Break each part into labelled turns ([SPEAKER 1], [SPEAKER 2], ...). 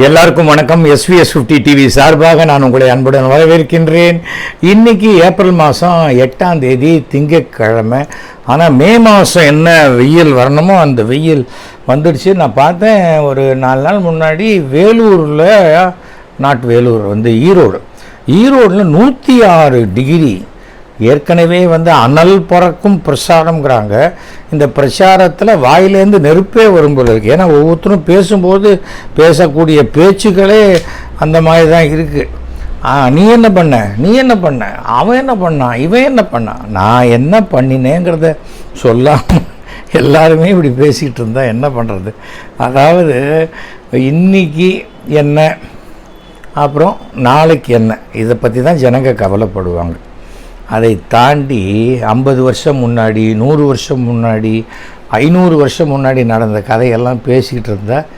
[SPEAKER 1] எல்லாருக்கும் வணக்கம். SVS fifty TV சார்பாக நான் உங்களை அன்புடன் வரவேற்கின்றேன். இன்னைக்கு ஏப்ரல் மாதம் எட்டாம் தேதி திங்கட்கிழமை. ஆனால் மே மாதம் என்ன வெயில் வரணுமோ அந்த வெயில் வந்துடுச்சு. நான் பார்த்தேன் ஒரு நாலு நாள் முன்னாடி வேலூரில் நாட் வேலூர் வந்து ஈரோடு. ஈரோடில் நூற்றி ஆறு டிகிரி ஏற்கனவே வந்து அனல் பிறக்கும் பிரசாரம்ங்கிறாங்க இந்த பிரச்சாரத்தில் வாயிலேருந்து நெருப்பே வரும் போல ஏன்னா ஒவ்வொருத்தரும் பேசும்போது பேசக்கூடிய பேச்சுக்களே அந்த மாதிரி தான் இருக்குது ஆ நீ என்ன பண்ண? நீ என்ன பண்ண? அவன் என்ன பண்ணான் இவன் என்ன பண்ணான் நான் என்ன பண்ணினேங்கிறத சொல்லாமல் எல்லாருமே இப்படி பேசிக்கிட்டு இருந்தால் என்ன பண்ணுறது அதாவது இன்னைக்கு என்ன அப்புறம் நாளைக்கு என்ன? இதை பற்றி தான் ஜனங்க கவலைப்படுவாங்க. அதை தாண்டி ஐம்பது வருஷம் முன்னாடி நூறு வருஷம் முன்னாடி ஐநூறு வருஷம் முன்னாடி நடந்த கதையெல்லாம் பேசிக்கிட்டு இருந்தால்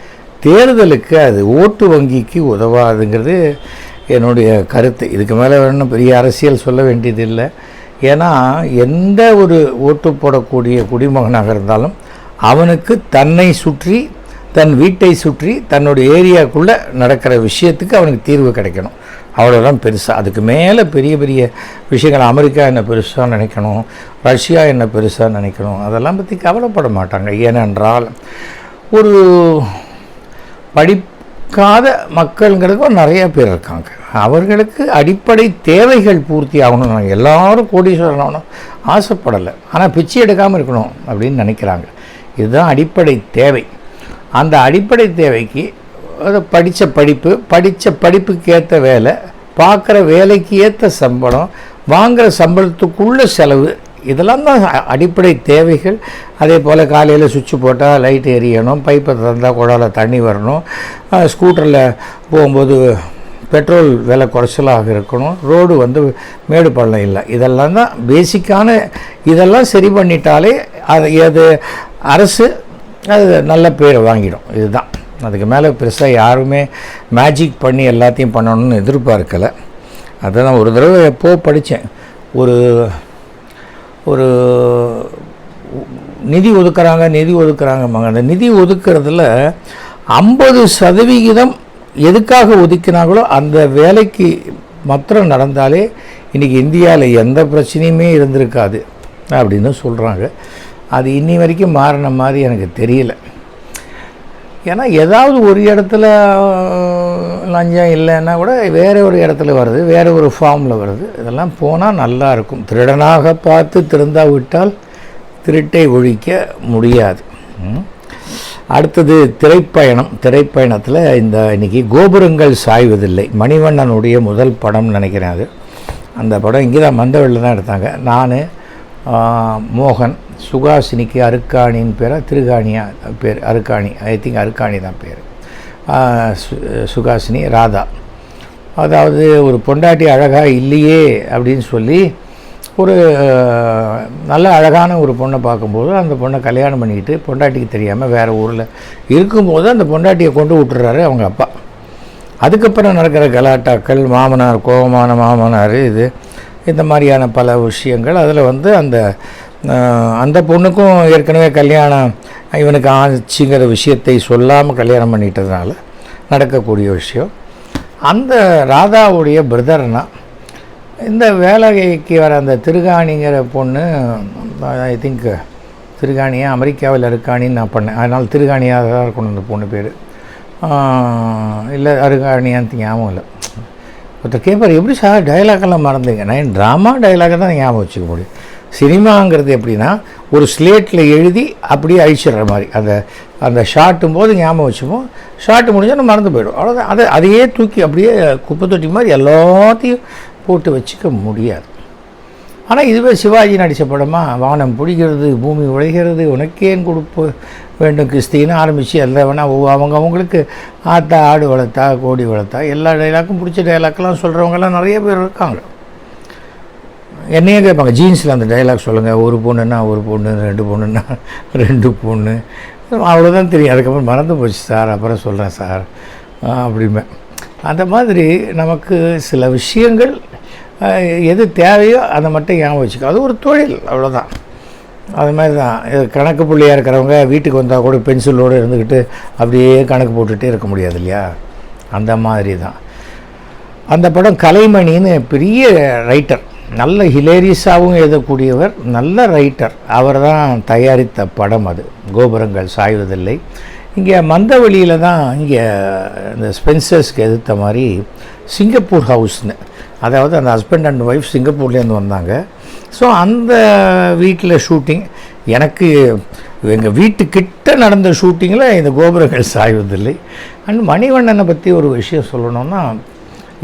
[SPEAKER 1] தேர்தலுக்கு அது ஓட்டு வங்கிக்கு உதவாதுங்கிறது என்னுடைய கருத்து. இதுக்கு மேலே வேணும் பெரிய அரசியல் சொல்ல வேண்டியதில்லை. ஏன்னா எந்த ஒரு ஓட்டு போடக்கூடிய குடிமகனாக இருந்தாலும் அவனுக்கு தன்னை சுற்றி தன் வீட்டை சுற்றி தன்னுடைய ஏரியாக்குள்ளே நடக்கிற விஷயத்துக்கு அவனுக்கு தீர்வு கிடைக்கணும். அவ்வளோதான் பெருசாக அதுக்கு மேலே பெரிய பெரிய விஷயங்கள் அமெரிக்கா என்ன பெருசாக நினைக்கணும் ரஷ்யா என்ன பெருசாக நினைக்கணும் அதெல்லாம் பற்றி கவலைப்பட மாட்டாங்க. ஏனென்றால் ஒரு படிக்காத மக்கள்ங்கிறதுக்கும் நிறைய பேர் இருக்காங்க. அவர்களுக்கு அடிப்படை தேவைகள் பூர்த்தி ஆகணும் நாங்கள் எல்லாரும் கோடீஸ்வரன் ஆகணும் ஆசைப்படலை. ஆனால் பிச்சை எடுக்காமல் இருக்கணும் அப்படின்னு நினைக்கிறாங்க. இதுதான் அடிப்படை தேவை. அந்த அடிப்படை தேவைக்கு அது படித்த படிப்பு படித்த படிப்புக்கு ஏற்ற வேலை பார்க்குற வேலைக்கு ஏற்ற சம்பளம் வாங்குகிற சம்பளத்துக்குள்ள செலவு இதெல்லாம் தான் அடிப்படை தேவைகள். அதே போல் காலையில் சுவிட்சு போட்டால் லைட் எரியணும் பைப்பை திறந்தால் குழாவில் தண்ணி வரணும் ஸ்கூட்டரில் போகும்போது பெட்ரோல் விலை குறைச்சலாக இருக்கணும் ரோடு வந்து மேடு பள்ளம் இல்லை. இதெல்லாம் தான் பேசிக்கான இதெல்லாம் சரி பண்ணிட்டாலே அது அது அரசு அது நல்ல பேரை வாங்கிடும். இதுதான். அதுக்கு மேலே பெருசாக யாருமே மேஜிக் பண்ணி எல்லாத்தையும் பண்ணணும்னு எதிர்பார்க்கலை. அதை நான் ஒரு தடவை எப்போ படித்தேன் ஒரு ஒரு நிதி ஒதுக்குறாங்க நிதி ஒதுக்குறாங்கம்பாங்க. அந்த நிதி ஒதுக்குறதுல ஐம்பது சதவிகிதம் எதுக்காக ஒதுக்கினாங்களோ அந்த வேலைக்கு மாத்திரம் நடந்தாலே இன்றைக்கி இந்தியாவில் எந்த பிரச்சனையுமே இருந்திருக்காது அப்படின்னு சொல்கிறாங்க அது இன்னி வரைக்கும் மாறின மாதிரி எனக்கு தெரியல. ஏன்னா ஏதாவது ஒரு இடத்துல லஞ்சம் இல்லைன்னா கூட வேறு ஒரு இடத்துல வருது வேறு ஒரு ஃபார்மில் வருது. இதெல்லாம் போனால் நல்லா இருக்கும். திருடனாக பார்த்து திருந்தா விட்டால் திருட்டை ஒழிக்க முடியாது. அடுத்தது திரைப்பயணம். திரைப்பயணத்தில் இந்த இன்னைக்கு கோபுரங்கள் சாய்வதில்லை. மணிவண்ணனுடைய முதல் படம்னு நினைக்கிறேன் அது. அந்த படம் இங்கே தான் மந்தவெளியில் தான் எடுத்தாங்க. நான் மோகன் சுகாசினிக்கு அருக்காணின்னு பேரா திருகாணியா பேர் அருக்காணி ஐ திங்க் அருக்காணி தான் பேர். சு சுகாசினி ராதா. அதாவது ஒரு பொண்டாட்டி அழகாக இல்லையே அப்படின்னு சொல்லி ஒரு நல்ல அழகான ஒரு பொண்ணை பார்க்கும்போது அந்த பொண்ணை கல்யாணம் பண்ணிக்கிட்டு பொண்டாட்டிக்கு தெரியாமல் வேறு ஊரில் இருக்கும்போது அந்த பொண்டாட்டியை கொண்டு விட்டுறாரு அவங்க அப்பா. அதுக்கப்புறம் நடக்கிற கலாட்டாக்கள் மாமனார் கோபமான மாமனார் இது இந்த மாதிரியான பல விஷயங்கள். அதில் வந்து அந்த அந்த பொண்ணுக்கும் ஏற்கனவே கல்யாணம் இவனுக்கு ஆச்சுங்கிற விஷயத்தை சொல்லாமல் கல்யாணம் பண்ணிட்டதுனால நடக்கக்கூடிய விஷயம். அந்த ராதாவுடைய பிரதர்னா இந்த வேலைக்கு வர அந்த திருகாணிங்கிற பொண்ணு ஐ திங்க் திருகாணியாக அமெரிக்காவில் இருக்காணின்னு நான் பண்ணேன். அதனால் திருகாணியாக தான் இருக்கணும் அந்த பொண்ணு பேர். இல்லை அருகாணியான்னு ஞாபகம் இல்லை. ஒருத்தர் கேட்பார் எப்படி சார் டைலாக்கெல்லாம் மறந்தீங்க நான் ட்ராமா டைலாக தான் ஞாபகம் வச்சுக்க முடியும். சினிமாங்கிறது எப்படின்னா ஒரு ஸ்லேட்டில் எழுதி அப்படியே அழிச்சிடுற மாதிரி. அந்த அந்த ஷாட்டும் போது ஞாபகம் வச்சுப்போம். ஷாட்டு முடிஞ்சாலும் மறந்து போயிடும் அவ்வளோதான் அதை அதையே தூக்கி அப்படியே குப்பை தொட்டி மாதிரி எல்லாத்தையும் போட்டு வச்சுக்க முடியாது. ஆனால் இதுவே சிவாஜி நடித்த படமாக வானம் பிடிக்கிறது பூமி உழைகிறது உனக்கேன் கொடுப்பு வேண்டும் கிறிஸ்தின்னு ஆரம்பித்து எல்லாம் வேணால் அவங்க அவங்களுக்கு ஆத்தா ஆடு வளர்த்தா கோடி வளர்த்தா எல்லா டைலாக்கும் பிடிச்ச டைலாக்லாம் சொல்கிறவங்கலாம் நிறைய பேர் இருக்காங்க. என்னையே கேட்பாங்க ஜீன்ஸில் அந்த டைலாக் சொல்லுங்கள் ஒரு பொண்ணுன்னா ஒரு பொண்ணு ரெண்டு பொண்ணுன்னா ரெண்டு பொண்ணு. அவ்வளோதான் தெரியும். அதுக்கப்புறம் மறந்து போச்சு சார் அப்புறம் சொல்கிறேன் சார். அப்படிம்பேன் அந்த மாதிரி நமக்கு சில விஷயங்கள் எது தேவையோ அதை மட்டும் ஞாபகம் வச்சுக்கோ. அது ஒரு தொழில் அவ்வளோதான் அது மாதிரி தான் இது கணக்கு புள்ளியாக இருக்கிறவங்க வீட்டுக்கு வந்தால் கூட பென்சிலோடு இருந்துக்கிட்டு அப்படியே கணக்கு போட்டுகிட்டே இருக்க முடியாது இல்லையா? அந்த மாதிரி தான் அந்த படம் கலைமணின்னு பெரிய ரைட்டர் நல்ல ஹிலேரியஸாகவும் எழுதக்கூடியவர் நல்ல ரைட்டர் அவர் தான் தயாரித்த படம் அது. கோபுரங்கள் சாய்வதில்லை. இங்கே மந்தவெளியில் தான் இங்கே இந்த ஸ்பென்சர்ஸ்க்கு எதிர்த்த மாதிரி சிங்கப்பூர் ஹவுஸ்னு அதாவது அந்த ஹஸ்பண்ட் அண்ட் ஒய்ஃப் சிங்கப்பூர்லேருந்து வந்தாங்க. ஸோ அந்த வீட்டில் ஷூட்டிங் எனக்கு எங்கள் வீட்டுக்கிட்ட நடந்த ஷூட்டிங்கில் இந்த கோபுரங்கள் சாய்வதில்லை. அண்ட் மணிவண்ணனை பற்றி ஒரு விஷயம் சொல்லணும்னா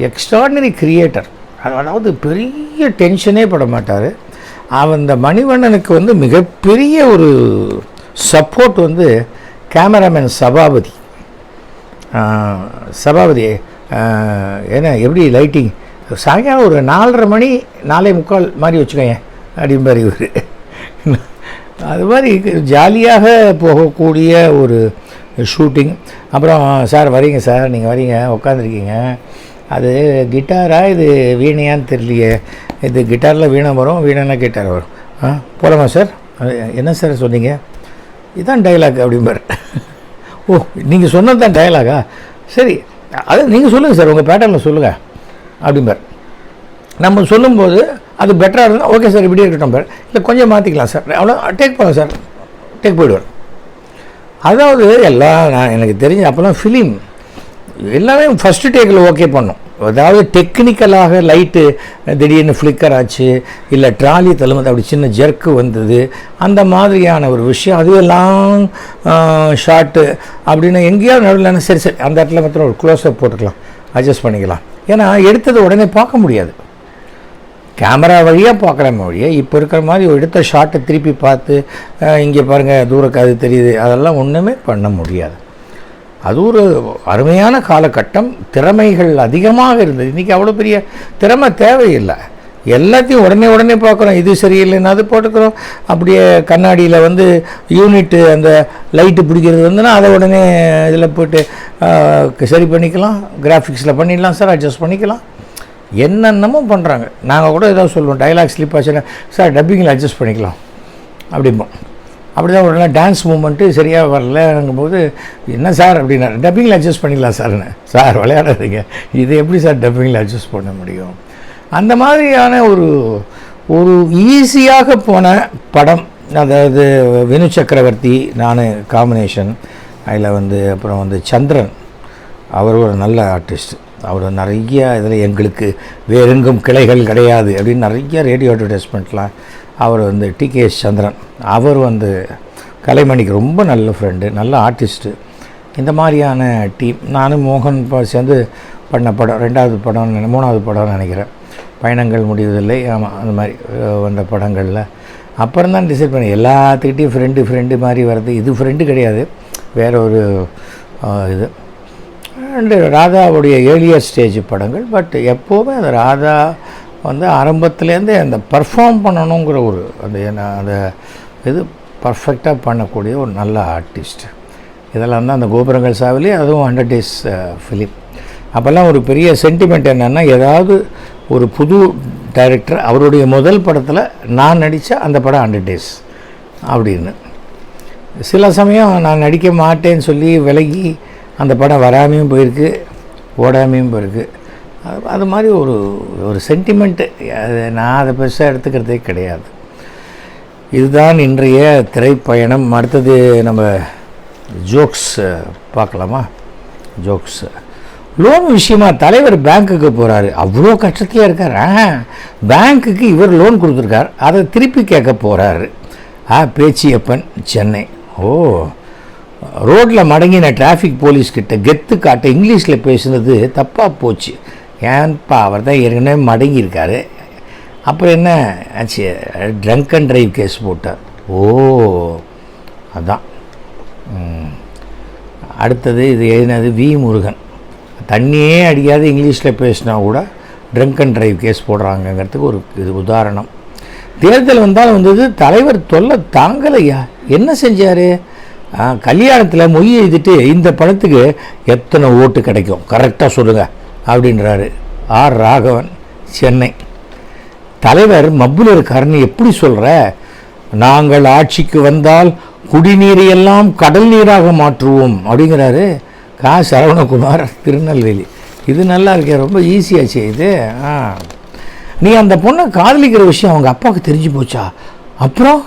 [SPEAKER 1] எக்ஸ்ட்ராடினரி கிரியேட்டர் அதாவது பெரிய டென்ஷனே பட மாட்டார். அவன் இந்த மணிவண்ணனுக்கு வந்து மிகப்பெரிய ஒரு சப்போர்ட் வந்து கேமராமேன் சபாபதி. சபாபதி என்ன எப்படி லைட்டிங் சாயங்காலம் ஒரு நாலரை மணி நாலே முக்கால் மாதிரி வச்சுக்கோங்க அப்படிம்பார் இவர். அது மாதிரி ஜாலியாக போகக்கூடிய ஒரு ஷூட்டிங் அப்புறம் சார் வரீங்க சார் நீங்கள் வரீங்க உட்காந்துருக்கீங்க அது கிட்டாரா இது வீணையான்னு தெரியலையே. இது கிட்டாரில் வீணை வரும் வீணைனா கிட்டார் வரும். ஆ போகலாமா சார்? அது என்ன சார் சொன்னீங்க? இதுதான் டைலாக் அப்படிம்பார். ஓ நீங்கள் சொன்னது தான் டைலாகா சரி அது நீங்கள் சொல்லுங்கள் சார் உங்கள் பேட்டர்னில் சொல்லுங்கள் அப்படிம்பார். நம்ம சொல்லும்போது அது பெட்டராக இருந்தால் ஓகே சார் இப்படியே இருக்கட்டும் பார். இல்லை கொஞ்சம் மாற்றிக்கலாம் சார். அவ்வளோ டேக் பண்ணலாம் சார். டேக் போயிடுவார். அதாவது எல்லாம் நான் எனக்கு தெரிஞ்ச அப்போல்லாம் ஃபிலிம் எல்லாமே ஃபஸ்ட்டு டேக்கில் ஓகே பண்ணோம். அதாவது டெக்னிக்கலாக லைட்டு திடீர்னு ஃப்ளிக்கர் ஆச்சு இல்லை ட்ராலி தள்ளும்போது அப்படி சின்ன ஜெர்க்கு வந்தது அந்த மாதிரியான ஒரு விஷயம் அதுவே லாங் ஷார்ட்டு அப்படின்னு எங்கேயாவது நடுவில் சரி சரி அந்த இடத்துல மாத்திரம் ஒரு க்ளோஸ்அப் போட்டுக்கலாம் அட்ஜஸ்ட் பண்ணிக்கலாம். ஏன்னா எடுத்தது உடனே பார்க்க முடியாது. கேமரா வழியாக பார்க்குற வழியே இப்போ இருக்கிற மாதிரி ஒரு எடுத்த ஷாட்டை திருப்பி பார்த்து இங்கே பாருங்கள் தூரக்கு அது தெரியுது அதெல்லாம் ஒன்றுமே பண்ண முடியாது. அது ஒரு அருமையான காலகட்டம். திறமைகள் அதிகமாக இருந்தது. இன்றைக்கி அவ்வளோ பெரிய திறமை தேவையில்லை. எல்லாத்தையும் உடனே உடனே பார்க்குறோம். இது சரியில்லைன்னா அது போட்டுக்கிறோம். அப்படியே கண்ணாடியில் வந்து யூனிட்டு அந்த லைட்டு பிடிக்கிறது வந்துன்னா அதை உடனே இதில் போயிட்டு சரி பண்ணிக்கலாம். கிராஃபிக்ஸில் பண்ணிடலாம் சார் அட்ஜஸ்ட் பண்ணிக்கலாம். என்னென்னமோ பண்ணுறாங்க நாங்கள் கூட ஏதாவது சொல்லுவோம் டைலாக் ஸ்லிப் ஆச்சுன்னா சார் டப்பிங்கில் அட்ஜஸ்ட் பண்ணிக்கலாம். அப்படிம்போம். அப்படி தான் உடனே டான்ஸ் மூமெண்ட்டு சரியாக வரலங்கும்போது என்ன சார்? அப்படின்னா டப்பிங்கில் அட்ஜஸ்ட் பண்ணிடலாம் சார்னு. சார் விளையாடாதீங்க. இது எப்படி சார் டப்பிங்கில் அட்ஜஸ்ட் பண்ண முடியும்? அந்த மாதிரியான ஒரு ஒரு ஈஸியாக போன படம் அதாவது வினு சக்கரவர்த்தி நான் காம்பினேஷன் அதில் வந்து அப்புறம் வந்து சந்திரன் அவர் ஒரு நல்ல ஆர்டிஸ்ட் அவர் நிறைய இதில் எங்களுக்கு வேறெங்கும் கிளைகள் கிடையாது அப்படின்னு நிறைய ரேடியோ அட்வர்டைஸ்மெண்ட்லாம் அவர் வந்து டிகேஎஸ் சந்திரன். அவர் வந்து கலைமணிக்கு ரொம்ப நல்ல ஃப்ரெண்டு நல்ல ஆர்டிஸ்ட்டு இந்த மாதிரியான டீம் நானும் மோகன் ப- சேர்ந்து பண்ண படம் ரெண்டாவது படம் நினை- மூணாவது படம்னு நினைக்கிறேன். பயணங்கள் முடிவதில்லை. ஆமாம் அந்த மாதிரி வந்த படங்களில். அப்புறம் தான் டிசைட் பண்ணி எல்லாத்துக்கிட்டையும் ஃப்ரெண்டு ஃப்ரெண்டு மாதிரி வர்றது. இது ஃப்ரெண்டு கிடையாது. வேற ஒரு இது. அண்டு ராதாவுடைய ஏர்லியர் ஸ்டேஜ் படங்கள். பட் எப்போவுமே அந்த ராதா வந்து ஆரம்பத்துலேருந்தே அந்த பர்ஃபார்ம் பண்ணணுங்கிற ஒரு அந்த என்ன அந்த இது பர்ஃபெக்டாக பண்ணக்கூடிய ஒரு நல்ல ஆர்டிஸ்ட் இதெல்லாம் தான் அந்த கோபுரங்கள் சாவிலே அதுவும் ஹண்ட்ரட் டேஸ் ஃபிலிம் அப்போல்லாம் ஒரு பெரிய சென்டிமெண்ட் என்னென்னா ஏதாவது ஒரு புது டைரக்டர் அவருடைய முதல் படத்தில் நான் நடித்த அந்த படம் ஹண்ட்ரட் டேஸ் அப்படின்னு. சில சமயம் நான் நடிக்க மாட்டேன்னு சொல்லி விலகி அந்த படம் வராமையும் போயிருக்கு ஓடாமையும் போயிருக்கு. அது அது மாதிரி ஒரு ஒரு சென்டிமெண்ட்டு அது நான் அதை பெருசாக எடுத்துக்கிறதே கிடையாது. இதுதான் இன்றைய திரைப்பயணம். அடுத்தது நம்ம ஜோக்ஸ் பார்க்கலாமா? ஜோக்ஸ் லோன் விஷயமா தலைவர் பேங்க்குக்கு போகிறாரு அவ்வளோ கஷ்டத்தையாக இருக்கார். பேங்க்குக்கு இவர் லோன் கொடுத்துருக்கார். அதை திருப்பி கேட்க போகிறாரு ஆ பேச்சியப்பன் சென்னை. ஓ ரோட்டில் மடங்கின டிராஃபிக் போலீஸ்கிட்ட கெத்து காட்ட இங்கிலீஷில் பேசுனது தப்பாக போச்சு. ஏன்பா அவர் தான் ஏற்கனவே மடங்கியிருக்காரு. அப்புறம் என்ன ஆச்சு? ட்ரங்க் அண்ட் ட்ரைவ் கேஸ் போட்டார். ஓ அதான். அடுத்தது இது எழுதினது வி முருகன். தண்ணியே அடிக்காது இங்கிலீஷில் பேசினா கூட ட்ரங்க் அண்ட் ட்ரைவ் கேஸ் போடுறாங்கங்கிறதுக்கு ஒரு இது உதாரணம். தேர்தல் வந்தாலும் வந்தது தலைவர் தொல்லை தாங்கலையா? என்ன செஞ்சார்? கல்யாணத்தில் மொய் எழுதிட்டு இந்த படத்துக்கு எத்தனை ஓட்டு கிடைக்கும்? கரெக்டாக சொல்லுங்கள் அப்படின்றாரு. ஆர். ராகவன் சென்னை. தலைவர் மப்புல இருக்காருன்னு எப்படி சொல்கிற நாங்கள் ஆட்சிக்கு வந்தால் குடிநீரை எல்லாம் கடல் நீராக மாற்றுவோம் அப்படிங்கிறாரு கா. சரவணகுமார் திருநெல்வேலி. இது நல்லா இருக்கே ரொம்ப ஈஸியாச்சு இது. ஆ. நீ அந்த பொண்ணை காதலிக்கிற விஷயம் அவங்க அப்பாவுக்கு தெரிஞ்சு போச்சா? அப்புறம்?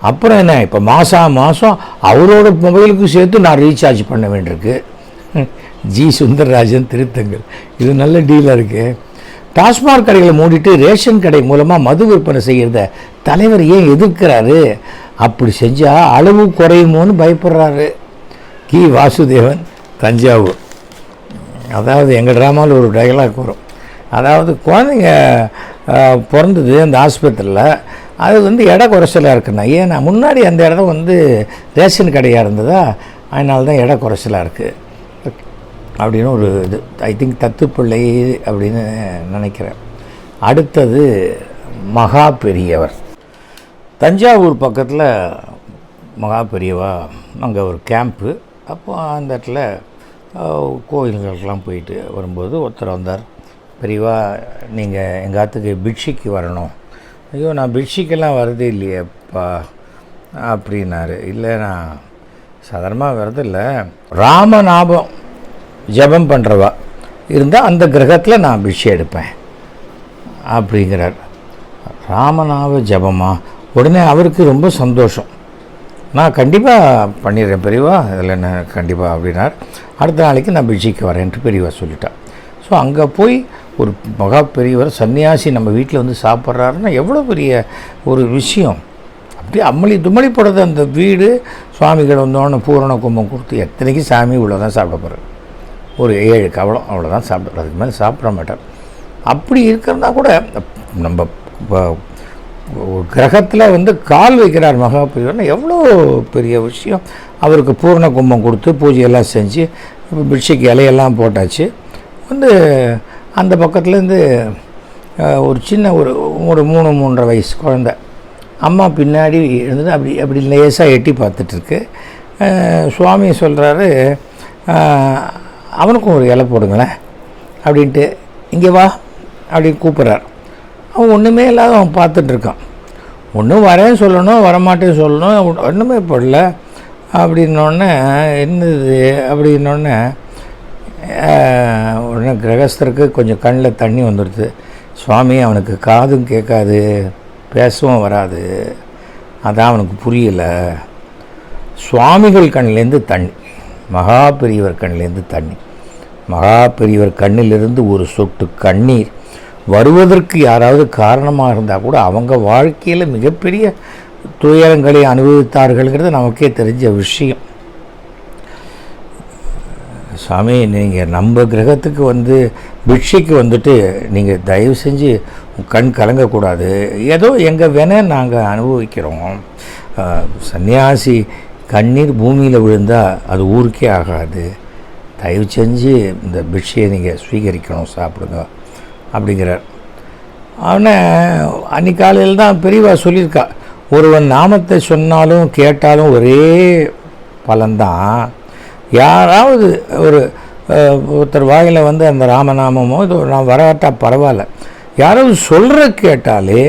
[SPEAKER 1] அப்புறம் என்ன இப்போ மாதம் மாதம் அவரோட மொபைலுக்கும் சேர்த்து நான் ரீசார்ஜ் பண்ண வேண்டியிருக்கு. ஜி சுந்தரராஜன் திருத்தங்கள். இது நல்ல டீலாக இருக்குது டாஸ்மாக் கடைகளை மூடிட்டு ரேஷன் கடை மூலமாக மது விற்பனை செய்கிறத தலைவர் ஏன் எதிர்க்கிறாரு? அப்படி செஞ்சால் அளவு குறையுமோன்னு பயப்படுறாரு. கி. வாசுதேவன் தஞ்சாவூர். அதாவது எங்கள் ட்ராமாவில் ஒரு டைலாக் வரும். அதாவது குழந்தைங்க பிறந்தது அந்த ஆஸ்பத்திரியில். அது வந்து இட குறைச்சலாக இருக்குண்ணா ஏன்னா முன்னாடி அந்த இடம் வந்து ரேஷன் கடையாக இருந்ததா? அதனால தான் இட குறைச்சலாக இருக்குது அப்படின்னு ஒரு இது. ஐ திங்க் தத்துப்பிள்ளை அப்படின்னு நினைக்கிறேன். அடுத்தது மகா பெரியவர். தஞ்சாவூர் பக்கத்தில் மகா பெரியவா அங்கே ஒரு கேம்ப்பு அப்போ அந்த இடத்துல கோயில்களுக்கெல்லாம் போயிட்டு வரும்போது ஒருத்தர் வந்தார். பெரியவா நீங்கள் எங்கள் ஆத்துக்கு பிட்ஷிக்கு வரணும். ஐயோ நான் பிட்ஷிக்கெல்லாம் வரதே இல்லையேப்பா அப்படின்னாரு. இல்லை நான் சாதாரணமாக வரதில்லை. ராமநாபம் ஜெபம் பண்ணுறவா இருந்தால் அந்த கிரகத்தில் நான் பிஷை எடுப்பேன். அப்படிங்கிறார். ராமநாம ஜபமா? உடனே அவருக்கு ரொம்ப சந்தோஷம். நான் கண்டிப்பாக பண்ணிடுறேன் பெரியவா இதில் என்ன கண்டிப்பாக அப்படின்னார். அடுத்த நாளைக்கு நான் பிட்சிக்கு வரேன்ட்டு பெரியவா சொல்லிட்டான் ஸோ அங்கே போய் ஒரு மகா பெரியவர் சன்னியாசி நம்ம வீட்டில் வந்து சாப்பிட்றாருன்னா எவ்வளோ பெரிய ஒரு விஷயம். அப்படியே அம்மளி தும்மளி போடுறது அந்த வீடு. சுவாமிகள் வந்தோன்னு பூரண கும்பம் கொடுத்து எத்தனைக்கு சாமி இவ்வளோ தான் சாப்பிட போகிறார் ஒரு ஏழு கவலம் அவ்வளோதான் சாப்பிட்றது அதுக்கு மேலே சாப்பிட மாட்டேன் அப்படி இருக்கிறதா கூட நம்ம ஒரு கிரகத்தில் வந்து கால் வைக்கிறார் மகாபரிவர்னா எவ்வளோ பெரிய விஷயம். அவருக்கு பூர்ண கும்பம் கொடுத்து பூஜையெல்லாம் செஞ்சு இப்போ பிட்சைக்கு இலையெல்லாம் போட்டாச்சு. வந்து அந்த பக்கத்துலேருந்து ஒரு சின்ன ஒரு ஒரு மூணு மூன்றரை வயசு குழந்த. அம்மா பின்னாடி இருந்தது அப்படி அப்படி லேசாக எட்டி பார்த்துட்ருக்கு சுவாமி சொல்கிறாரு அவனுக்கும் ஒரு இலை போடுங்களேன் அப்படின்ட்டு இங்கே வா அப்படின்னு கூப்பிட்றார். அவன் ஒன்றுமே இல்லாத அவன் பார்த்துட்ருக்கான் ஒன்றும் வரேன்னு சொல்லணும் வரமாட்டேன்னு சொல்லணும் ஒன்றுமே போடல அப்படின்னோடனே என்னது? அப்படின்னோடனே உடனே கிரகஸ்தருக்கு கொஞ்சம் கண்ணில் தண்ணி வந்துடுது சுவாமி அவனுக்கு காதும் கேட்காது பேசவும் வராது. அதான் அவனுக்கு புரியலை. சுவாமிகள் கண்ணிலேருந்து தண்ணி. மகா பெரியவர் கண்ணிலேருந்து தண்ணி மகா பெரியவர் கண்ணிலிருந்து ஒரு சொட்டு கண்ணீர். வருவதற்கு யாராவது காரணமாக இருந்தால் கூட அவங்க வாழ்க்கையில் மிகப்பெரிய துயரங்களை அனுபவித்தார்கள்ங்கிறது நமக்கே தெரிஞ்ச விஷயம். சாமி நீங்கள் நம்ம கிரகத்துக்கு வந்து பிக்ஷைக்கு வந்துட்டு நீங்கள் தயவு செஞ்சு கண் கலங்கக்கூடாது. ஏதோ எங்கள் வேணால் நாங்கள் அனுபவிக்கிறோம். சன்னியாசி கண்ணீர் பூமியில் விழுந்தால் அது ஊருக்கே ஆகாது. தயவு செஞ்சு இந்த பிட்சையை நீங்கள் ஸ்வீகரிக்கணும் சாப்பிடுங்க அப்படிங்கிறார். அவனை அன்னைக்கு காலையில் தான் பெரியவா சொல்லியிருக்கா ஒருவன் நாமத்தை சொன்னாலும் கேட்டாலும் ஒரே பலன்தான். யாராவது ஒரு ஒருத்தர் வாயில் வந்து அந்த ராமநாமமோ இது நான் வராட்டா பரவாயில்ல. யாராவது சொல்கிற கேட்டாலே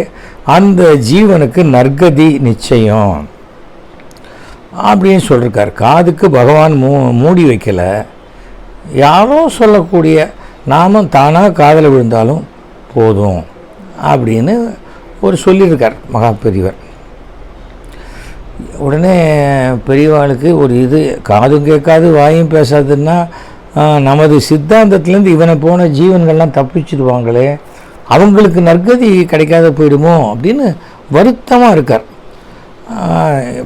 [SPEAKER 1] அந்த ஜீவனுக்கு நற்கதி நிச்சயம். அப்படின்னு சொல்லியிருக்கார் காதுக்கு பகவான் மூ மூடி வைக்கலை. யாரோ சொல்லக்கூடிய நாமும் தானாக காதில் விழுந்தாலும் போதும் அப்படின்னு ஒரு சொல்லியிருக்கார் மகா பெரியவர் உடனே பெரியவாளுக்கு ஒரு இது காதும் கேட்காது வாயும் பேசாதுன்னா நமது சித்தாந்தத்துலேருந்து இவனை போன ஜீவன்கள்லாம் தப்பிச்சிடுவாங்களே அவங்களுக்கு நற்கதி கிடைக்காத போயிடுமோ அப்படின்னு வருத்தமாக இருக்கார்.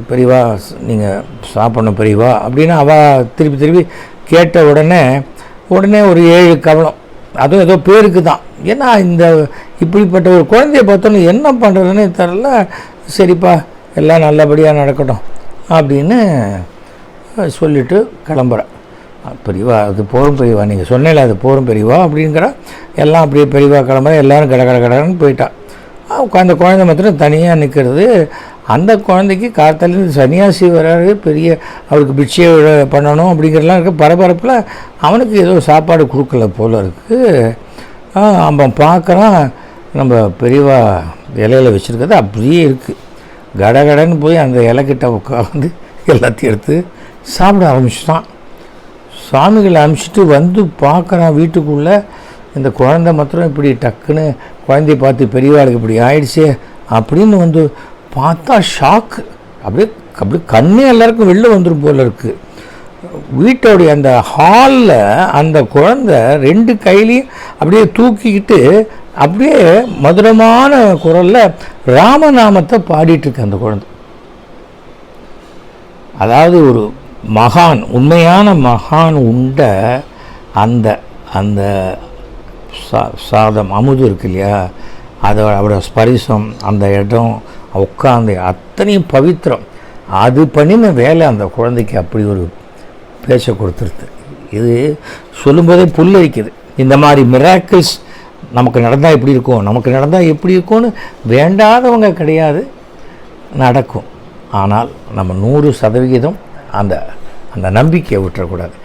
[SPEAKER 1] பெரியவா நீங்கள் சாப்பிடணும் பெரியவா அப்படின்னு அவள் திருப்பி திருப்பி கேட்ட உடனே உடனே ஒரு ஏழு கவனம் அதுவும் ஏதோ பேருக்கு தான். ஏன்னா இந்த இப்படிப்பட்ட ஒரு குழந்தைய பார்த்தோன்னே என்ன பண்ணுறதுன்னு தெரில சரிப்பா எல்லாம் நல்லபடியாக நடக்கட்டும் அப்படின்னு சொல்லிட்டு கிளம்புறேன் பெரியவா அது போரும் பெரியவா நீங்கள் சொன்னேல அது போரும் பெரியவா அப்படிங்கிற எல்லாம் அப்படியே பெரியவா கிளம்புற எல்லாரும் கட கட கடன்னு போயிட்டான் அந்த குழந்தை மாத்திரம் தனியாக நிற்கிறது அந்த குழந்தைக்கு காத்தாலேருந்து சன்னியாசி வராரு பெரிய அவருக்கு பிட்சையை பண்ணணும் அப்படிங்கிறலாம் இருக்குது பரபரப்பில் அவனுக்கு ஏதோ சாப்பாடு கொடுக்கல போல இருக்குது அவன் பார்க்குறான் நம்ம பெரியவா இலையில வச்சுருக்கிறது அப்படியே இருக்குது கடகடன்னு போய் அந்த இலைக்கிட்ட உட்காந்து எல்லாத்தையும் எடுத்து சாப்பிட ஆரம்பிச்சிட்டான். சாமிகளை அனுப்பிச்சிட்டு வந்து பார்க்குறான் வீட்டுக்குள்ளே. இந்த குழந்தை மாத்திரம் இப்படி டக்குன்னு குழந்தைய பார்த்து பெரியவாளுக்கு இப்படி ஆயிடுச்சே அப்படின்னு வந்து பார்த்தா ஷாக்கு அப்படியே அப்படியே கண்ணே எல்லாருக்கும் வெளில வந்துடும் போல இருக்குது வீட்டோடைய அந்த ஹாலில் அந்த குழந்தை ரெண்டு கையிலையும் அப்படியே தூக்கிக்கிட்டு அப்படியே மதுரமான குரலில் ராமநாமத்தை பாடிட்டுருக்கு அந்த குழந்தை. அதாவது ஒரு மகான் உண்மையான மகான் உண்ட அந்த அந்த சா சாதம் அமுது இருக்கு இல்லையா? அதோட அவரோட ஸ்பரிசம் அந்த இடம் உட்காந்து அத்தனையும் பவித்திரம். அது பண்ணின வேலை அந்த குழந்தைக்கு அப்படி ஒரு பேச கொடுத்துருது. இது சொல்லும்போதே புல்லரிக்குது. இந்த மாதிரி மிராக்கிள்ஸ் நமக்கு நடந்தால் எப்படி இருக்கும்? நமக்கு நடந்தால் எப்படி இருக்கும்னு வேண்டாதவங்க கிடையாது. நடக்கும். ஆனால் நம்ம நூறு சதவிகிதம் அந்த அந்த நம்பிக்கையை விட்டுறக்கூடாது.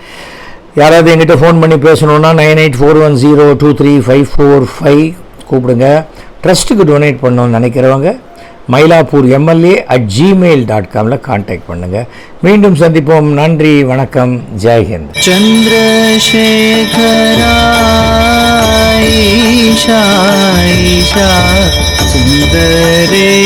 [SPEAKER 1] யாராவது எங்கிட்ட ஃபோன் பண்ணி பேசணுன்னா nine eight four one zero two three five four five கூப்பிடுங்க. ட்ரஸ்ட்டுக்கு டொனேட் பண்ணணும்னு நினைக்கிறவங்க Mylapore MLA at Gmail dot Kamil contact பண்ணுங்கள் மீண்டும் சந்திப்போம். நன்றி. வணக்கம். ஜெய்ஹிந்த்
[SPEAKER 2] சந்திரசேகராயிஷா சுந்தரேஸ்வரா.